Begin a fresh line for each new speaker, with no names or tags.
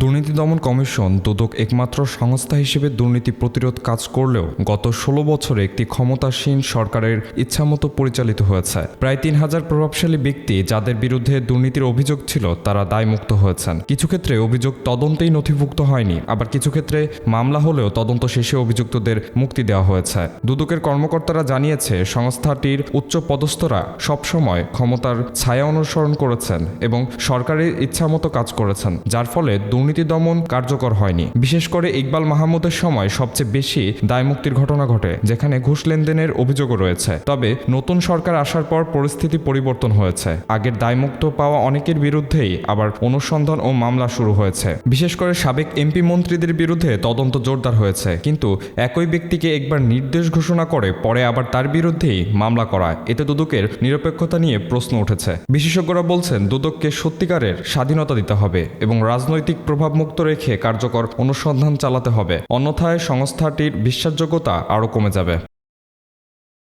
দুর্নীতি দমন কমিশন দুদক একমাত্র সংস্থা হিসেবে দুর্নীতি প্রতিরোধ কাজ করলেও গত ষোলো বছরে একটি ক্ষমতাসীন সরকারের ইচ্ছামতো পরিচালিত হয়েছে। প্রায় তিন হাজার প্রভাবশালী ব্যক্তি যাদের বিরুদ্ধে দুর্নীতির অভিযোগ ছিল, তারা দায়মুক্ত হয়েছেন। কিছু ক্ষেত্রে অভিযোগ তদন্তেই নথিভুক্ত হয়নি, আবার কিছু ক্ষেত্রে মামলা হলেও তদন্ত শেষে অভিযুক্তদের মুক্তি দেওয়া হয়েছে। দুদকের কর্মকর্তারা জানিয়েছে, সংস্থাটির উচ্চ পদস্থরা সবসময় ক্ষমতার ছায়া অনুসরণ করেছেন এবং সরকারের ইচ্ছামতো কাজ করেছেন, যার ফলে দুর্নীতি দমন কার্যকর হয়নি। বিশেষ করে ইকবাল মাহমুদের সময় সবচেয়ে বেশি দায়মুক্তির ঘটনা ঘটে, যেখানে ঘুষ লেনদেনের অভিযোগও রয়েছে। তবে নতুন সরকার আসার পর পরিস্থিতি পরিবর্তন হয়েছে। আগের দায়মুক্ত পাওয়া অনেকের বিরুদ্ধেই আবার অনুসন্ধান ও মামলা শুরু হয়েছে। বিশেষ করে সাবেক এমপি মন্ত্রীদের বিরুদ্ধে তদন্ত জোরদার হয়েছে। কিন্তু একই ব্যক্তিকে একবার নির্দেশ ঘোষণা করে, পরে আবার তার বিরুদ্ধেই মামলা করা। এতে দুদকের নিরপেক্ষতা নিয়ে প্রশ্ন উঠেছে। বিশেষজ্ঞরা বলছেন, দুদককে সত্যিকারের স্বাধীনতা দিতে হবে এবং রাজনৈতিক প্রভাবমুক্ত রেখে কার্যকর অনুসন্ধান চালাতে হবে। অন্যথায় সংস্থাটির বিশ্বাসযোগ্যতা আরও কমে যাবে।